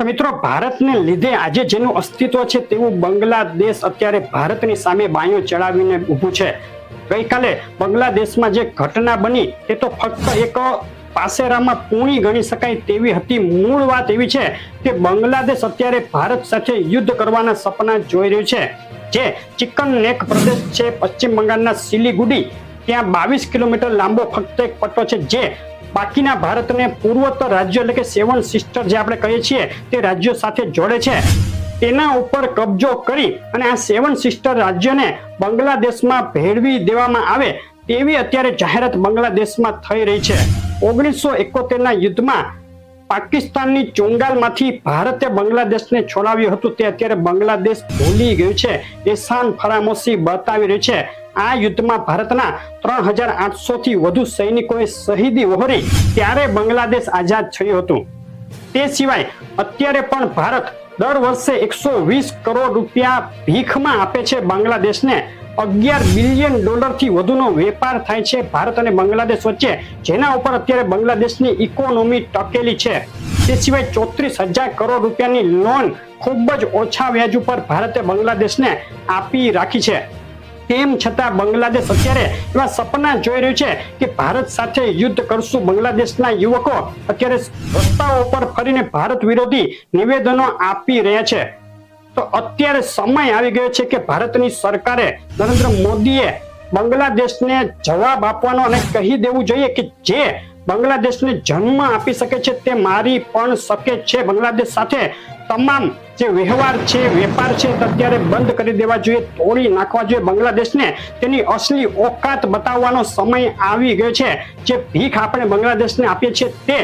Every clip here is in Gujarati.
તો મિત્રો, ભારતને લીધે આજે જેનું અસ્તિત્વ છે તેવું બાંગ્લાદેશ અત્યારે ભારતની સામે બાયો ચડાવીને ઊભું છે. ગઈકાલે બાંગ્લાદેશમાં જે ઘટના બની તે તો ફક્ત એક પાસેરામાં પૂણી ગણી શકાય તેવી હતી. મૂળ વાત એવી છે કે બાંગ્લાદેશ અત્યારે ભારત સાથે યુદ્ધ કરવાના સપના જોઈ રહ્યું છે. જે ચિકન નેક પ્રદેશ છે, પશ્ચિમ બંગાળના સિલીગુડી ત્યાં બાવીસ કિલોમીટર લાંબો ફક્ત એક પટ્ટો છે જે બાકીના ભારતને પૂર્વોત્તર રાજ્યો એટલે કે સેવન સિસ્ટર જે આપણે કહીએ છીએ તે રાજ્યો સાથે જોડે છે. તેના ઉપર કબજો કરી અને આ સેવન સિસ્ટર રાજ્યને બાંગ્લાદેશમાં ભેળવી દેવામાં આવે તેવી અત્યારે જાહેરાત બાંગ્લાદેશમાં થઈ રહી છે. ઓગણીસો એકોતેરના યુદ્ધમાં પાકિસ્તાનની ચુંગાલમાંથી ભારતે બાંગ્લાદેશને છોડાવ્યું હતું તે અત્યારે બાંગ્લાદેશ ભૂલી ગયું છે. એ શાન ફરામોશી બતાવી રહ્યું છે. આ યુદ્ધમાં ભારતના ત્રણ હજાર આઠસો થી વધુ સૈનિકોએ શહીદી વહોરી ત્યારે બાંગ્લાદેશ આઝાદ થયું હતું. તે સિવાય અત્યારે પણ ભારત દર વર્ષે એકસો વીસ કરોડ રૂપિયા ભીખમાં આપે છે બાંગ્લાદેશને. અગિયાર બિલિયન ડોલરથી વધુનો વેપાર થાય છે ભારત અને બાંગ્લાદેશ વચ્ચે, જેના ઉપર અત્યારે બાંગ્લાદેશની ઇકોનોમી ટકેલી છે. તે સિવાય ચોત્રીસ હજાર કરોડ રૂપિયાની લોન ખૂબ જ ઓછા વ્યાજ ઉપર ભારતે બાંગ્લાદેશને આપી રાખી છે. તેમ છતાં બાંગ્લાદેશ અત્યારે એવા સપના જોઈ રહ્યું છે કે ભારત સાથે યુદ્ધ કરશું. બાંગ્લાદેશના યુવકો અત્યારે રસ્તાઓ પર ફરીને ભારત વિરોધી નિવેદનો આપી રહ્યા છે. તો અત્યારે સમય આવી ગયો છે કે ભારતની સરકારે નરેન્દ્ર મોદીએ બાંગ્લાદેશને જવાબ આપવાનો અને કહી દેવું જોઈએ કે જે બાંગ્લાદેશને જન્મ આપી શકે છે તે મારી પણ શકે છે. બાંગ્લાદેશ સાથે તમામ જે વ્યવહાર છે, વેપાર છે તે અત્યારે બંધ કરી દેવા જોઈએ, તોડી નાખવા જોઈએ. બાંગ્લાદેશને તેની અસલી ઓકાત બતાવવાનો સમય આવી ગયો છે. જે ભીખ આપણે બાંગ્લાદેશને આપીએ છીએ તે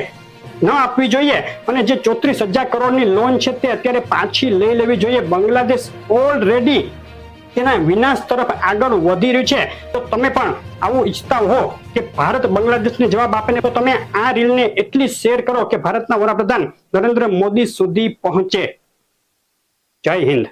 ન આપવી જોઈએ અને જે ચોત્રીસ હજાર કરોડની લોન છે તે અત્યારે પાછી લઈ લેવી જોઈએ. બાંગ્લાદેશ ઓલરેડી તેના વિનાશ તરફ આગળ વધી રહ્યું છે. તો તમે પણ આવું ઈચ્છતા હો કે ભારત બાંગ્લાદેશને જવાબ આપે ને તો તમે આ રીલને એટલી શેર કરો કે ભારતના વડાપ્રધાન નરેન્દ્ર મોદી સુધી પહોંચે. જય હિન્દ.